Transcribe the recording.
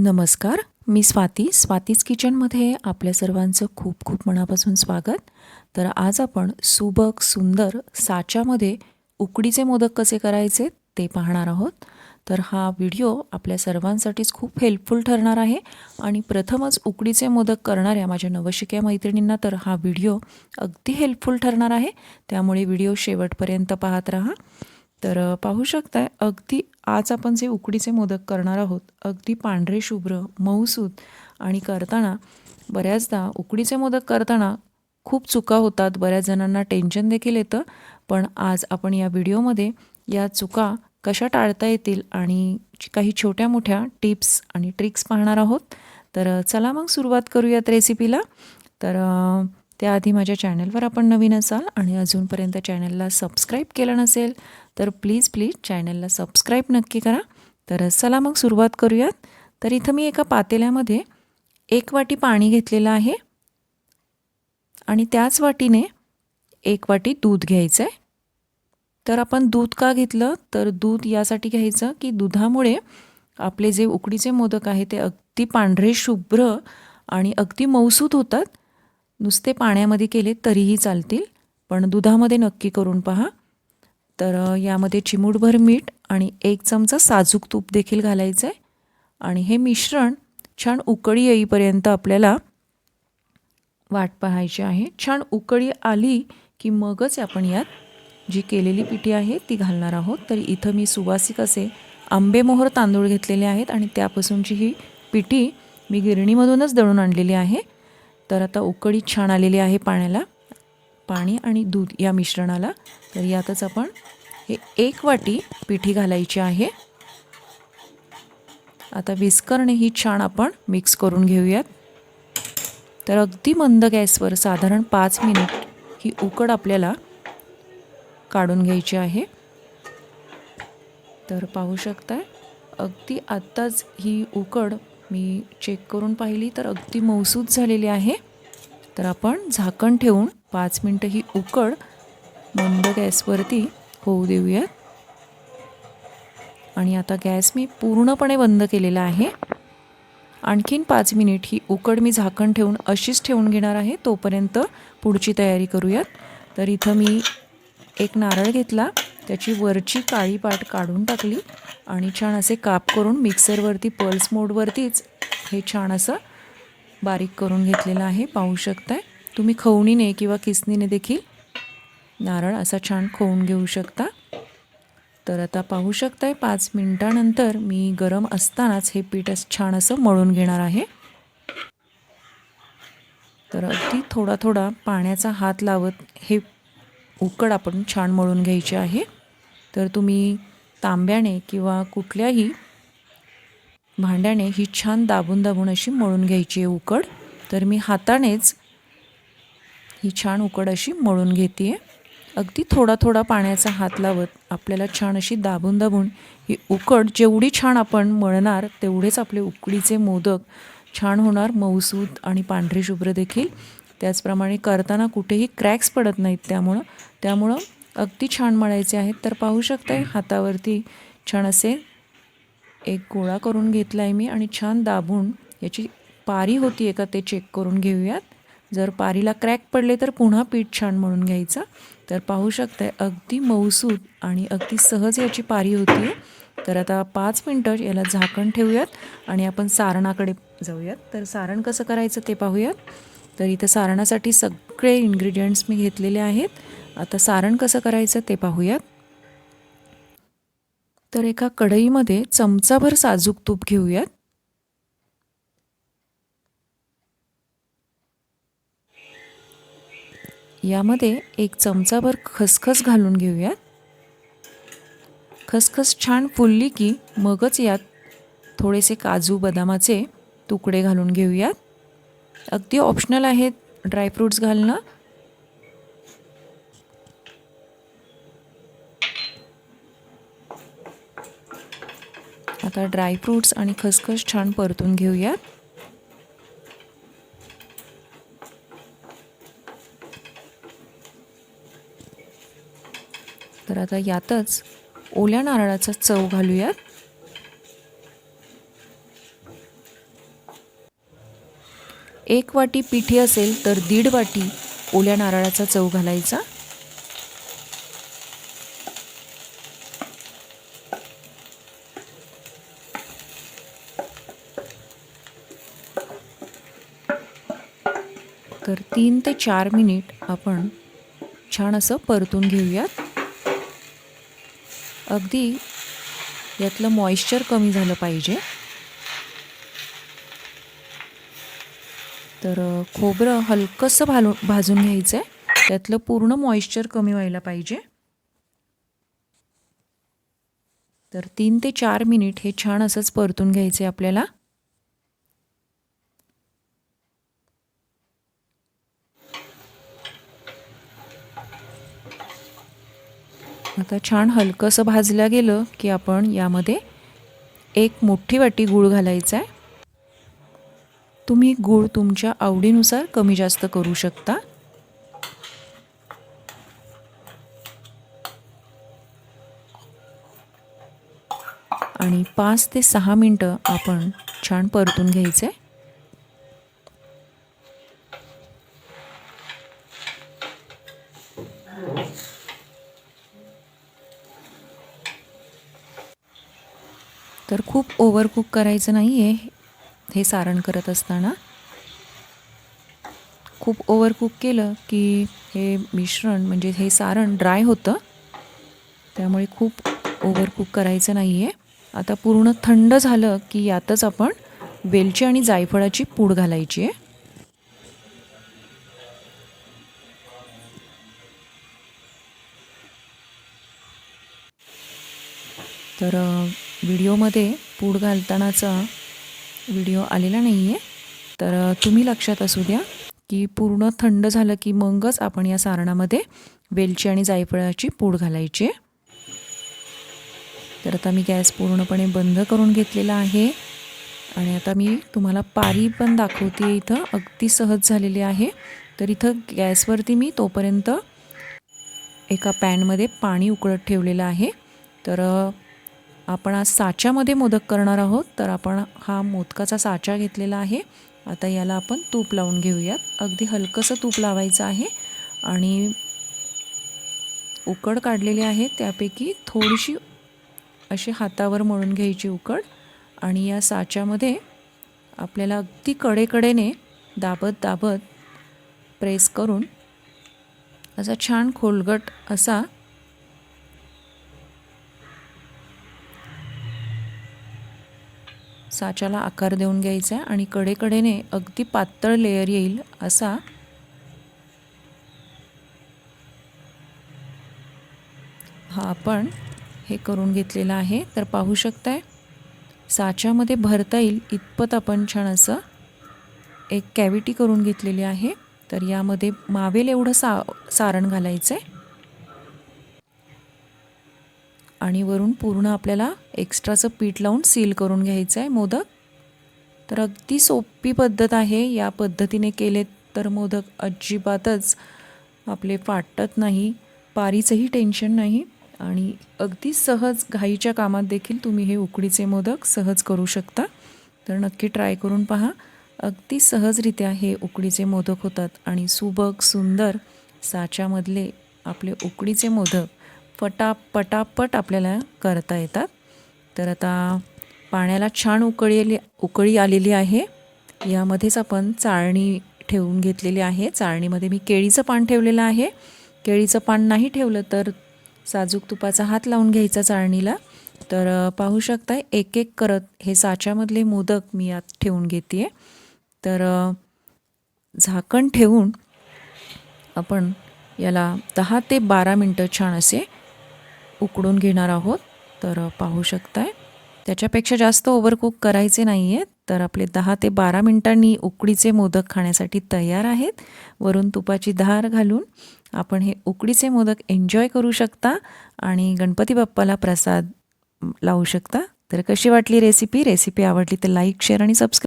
नमस्कार मी स्वाती स्वातीज किचनमध्ये आपल्या सर्वांचं खूप खूप मनापासून स्वागत. तर आज आपण सुबक सुंदर साच्यामध्ये उकडीचे मोदक कसे करायचे ते पाहणार आहोत. तर हा व्हिडिओ आपल्या सर्वांसाठीच खूप हेल्पफुल ठरणार आहे. आणि प्रथमच उकडीचे मोदक करणाऱ्या माझ्या नवशिक्या मैत्रिणींना तर हा व्हिडिओ अगदी हेल्पफुल ठरणार आहे. त्यामुळे व्हिडिओ शेवटपर्यंत पाहत राहा. तर पाहू शकताय अगदी आज आपण जे उकडीचे मोदक करणार आहोत अगदी पांढरे शुभ्र मऊसूत आणि करताना बऱ्याचदा उकडीचे मोदक करताना खूप चुका होतात बऱ्याच जणांना टेन्शन देखील येतं पण आज आपण या व्हिडिओमध्ये या चुका कशा टाळता येतील आणि काही छोट्या मोठ्या टिप्स आणि ट्रिक्स पाहणार आहोत. तर चला मग सुरुवात करूयात रेसिपीला तर त्याआधी माझ्या चॅनलवर आपण नवीन असाल आणि अजूनपर्यंत चॅनलला सबस्क्राईब केलं नसेल तर प्लीज प्लीज चॅनलला सबस्क्राईब नक्की करा. तर चला मग सुरुवात करूयात. तर इथं मी एका पातेल्यामध्ये एक वाटी पाणी घेतलेलं आहे आणि त्याच वाटीने एक वाटी दूध घ्यायचं आहे तर आपण दूध का घेतलं? तर दूध यासाठी घ्यायचं की दुधामुळे आपले जे उकडीचे मोदक आहे ते अगदी पांढरे शुभ्र आणि अगदी मौसूद होतात. नुसते पाण्यामध्ये केले तरीही चालतील पण दुधामध्ये नक्की करून पहा. तर यामध्ये चिमूटभर मीठ आणि एक चमचा साजूक तूप देखील घालायचं आहे आणि हे मिश्रण छान उकळी येईपर्यंत आपल्याला वाट पाहायची आहे. छान उकळी आली की मगच आपण यात जी केलेली पिठी आहे ती घालणार आहोत. तर इथं मी सुवासिक असे आंबेमोहर तांदूळ घेतलेले आहेत आणि त्यापासूनची ही पिठी मी गिरणीमधूनच दळून आणलेली आहे. तर आता उकळी छान आलेली आहे पाण्याला. पाणी आणि दूध या मिश्रणाला. तर यातच आपण हे एक वाटी पिठी घालायची आहे. आता विस्करणे ही छान आपण मिक्स करून घेऊयात. तर अगदी मंद गॅसवर साधारण पाच मिनिट ही उकड आपल्याला काढून घ्यायची आहे. तर पाहू शकताय अगदी आत्ताच ही उकड मी चेक करून पाहिली तर अगदी मौसूद झालेली आहे. तर आपण झाकण ठेवून पाच मिनटं ही उकड मंद गॅसवरती होऊ देऊयात. आणि आता गॅस मी पूर्णपणे बंद केलेला आहे. आणखीन पाच मिनिट ही उकड मी झाकण ठेवून अशीच ठेवून घेणार आहे तोपर्यंत पुढची तयारी करूयात. तर इथं मी एक नारळ घेतला त्याची वरची काळी पाट काढून टाकली आणि छान असे काप करून मिक्सरवरती पल्स मोडवरतीच हे छान असं बारीक करून घेतलेला आहे पाहू शकताय. तुम्ही खवणीने किंवा किसनीने देखील नारळ असा छान खवून घेऊ शकता. तर आता पाहू शकताय पाच मिनटानंतर मी गरम असतानाच हे पीठ असं छान असं मळून घेणार आहे. तर अगदी थोडा थोडा पाण्याचा हात लावत हे उकड आपण छान मळून घ्यायची आहे. तर तुम्ही तांब्याने किंवा कुठल्याही भांड्याने ही छान दाबून दाबून अशी मळून घ्यायची आहे उकड. तर मी हातानेच ही छान उकड अशी मळून घेते अगदी थोडा थोडा पाण्याचा हात लावत आपल्याला छान अशी दाबून दाबून ही उकड जेवढी छान आपण मळणार तेवढेच आपले उकडीचे मोदक छान होणार. मऊसूत आणि पांढरे शुभ्र देखील. त्याचप्रमाणे करताना कुठेही क्रॅक्स पडत नाहीत त्यामुळं. त्यामुळं अगदी छान मळायचे आहेत. तर पाहू शकताय हातावरती छान असे एक गोळा करून घेतला आहे मी आणि छान दाबून याची पारी होती आहे का ते चेक करून घेऊयात. जर पारीला क्रॅक पडले तर पुन्हा पीठ छान म्हणून घ्यायचं. तर पाहू शकताय अगदी मऊसूत आणि अगदी सहज याची पारी होती आहे तर आता पाच मिनटं याला झाकण ठेवूयात आणि आपण सारणाकडे जाऊयात. तर सारण कसं करायचं ते पाहूयात. तर इथं सारणासाठी सगळे इन्ग्रेडियंट्स मी घेतलेले आहेत. आता सारण कसं करायचं ते पाहूयात. तर एका कढईमध्ये चमचाभर साजूक तूप घेऊयात. यामध्ये एक चमचाभर खसखस घालून घेऊयात. खसखस छान फुलली की मगच यात थोडेसे काजू बदामाचे तुकडे घालून घेऊयात. अगदी ऑप्शनल आहेत ड्रायफ्रूट्स घालणं. आता ड्रायफ्रूट्स आणि खसखस छान परतून घेऊयात. तर आता यातच ओल्या नारळाचा चव घालूयात. एक वाटी पिठी असेल तर दीड वाटी ओल्या नारळाचा चव घालायचा. तर तीन ते चार मिनिट आपण छान असं परतून घेऊयात. अगदी यातलं मॉइश्चर कमी झालं पाहिजे. तर खोबरं हलकंसं भालू भाजून घ्यायचं आहे त्यातलं पूर्ण मॉइश्चर कमी व्हायला पाहिजे. तर तीन ते चार मिनिट हे छान असंच परतून घ्यायचं आहे आपल्याला. आता छान हलकंसं भाजलं गेलं की आपण यामध्ये एक मोठी वाटी गूळ घालायचा आहे तुम्ही गूळ तुमच्या आवडीनुसार कमी जास्त करू शकता. आणि पाच ते सहा मिनटं आपण छान परतून घ्यायचं आहे तर खूप ओव्हरकुक करायचं नाही आहे हे सारण करत असताना. खूप ओव्हरकुक केलं की हे मिश्रण म्हणजे हे सारण ड्राय होतं. त्यामुळे खूप ओव्हरकुक करायचं नाही आहे आता पूर्ण थंड झालं की यातच आपण वेलची आणि जायफळाची पूड घालायची आहे. तर व्हिडिओमध्ये पूड घालतानाचा व्हिडिओ आलेला नाही आहे तर तुम्ही लक्षात असू द्या की पूर्ण थंड झालं की मगच आपण या सारणामध्ये वेलची आणि जायफळाची पूड घालायची. आहे तर आता मी गॅस पूर्णपणे बंद करून घेतलेला आहे. आणि आता मी तुम्हाला पारी पण दाखवते इथं. अगदी सहज झालेली आहे. तर इथं गॅसवरती मी तोपर्यंत एका पॅनमध्ये पाणी उकळत ठेवलेलं आहे. तर आपण आज साच्यामध्ये मोदक करणार आहोत तर आपण हा मोदकाचा साचा घेतलेला आहे. आता याला आपण तूप लावून घेऊयात. अगदी हलकंसं तूप लावायचं आहे आणि उकड काढलेली आहे त्यापैकी थोडीशी अशी हातावर मळून घ्यायची उकड आणि या साच्यामध्ये आपल्याला अगदी कडेकडेने दाबत दाबत प्रेस करून असा छान खोलगट असा साच्याला आकार देऊन घ्यायचा आहे आणि कडेकडेने अगदी पातळ लेयर येईल असा हा आपण हे करून घेतलेला आहे. तर पाहू शकताय साच्यामध्ये भरता येईल इतपत आपण छान असं एक कॅविटी करून घेतलेली आहे. तर यामध्ये मावेल एवढं सा सारण घालायचं आहे आणि वरून पूर्ण आपल्याला एक्स्ट्राचं पीठ लावून सील करून घ्यायचं आहे मोदक. तर अगदी सोपी पद्धत आहे. या पद्धतीने केले तर मोदक अजिबातच आपले फाटत नाही पारीचंही टेन्शन नाही आणि अगदी सहज घाईच्या कामात देखील तुम्ही हे उकडीचे मोदक सहज करू शकता. तर नक्की ट्राय करून पहा. अगदी सहजरित्या हे उकडीचे मोदक होतात आणि सुबक सुंदर साच्यामधले आपले उकडीचे मोदक फटा पटापट आपल्याला करता येतात. तर आता पाण्याला छान उकळी उकळी आलेली आहे. यामध्येच आपण चाळणी ठेवून घेतलेली आहे. चाळणीमध्ये मी केळीचं पान ठेवलेलं आहे. केळीचं पान नाही ठेवलं तर साजूक तुपाचा हात लावून घ्यायचा चाळणीला. तर पाहू शकताय एक एक करत हे साच्यामधले मोदक मी यात ठेवून घेते तर झाकण ठेवून आपण याला दहा ते बारा मिनटं छान असे उकडून घेणार आहोत. तर पाहू शकताय. त्याच्यापेक्षा जास्त ओव्हरकुक करायचे नाही आहेत तर आपले दहा ते बारा मिनटांनी उकडीचे मोदक खाण्यासाठी तयार आहेत. वरून तुपाची धार घालून आपण हे उकडीचे मोदक एन्जॉय करू शकता आणि गणपती बाप्पाला प्रसाद लावू शकता. तर कशी वाटली रेसिपी रेसिपी आवडली तर लाईक शेअर आणि सबस्क्राईब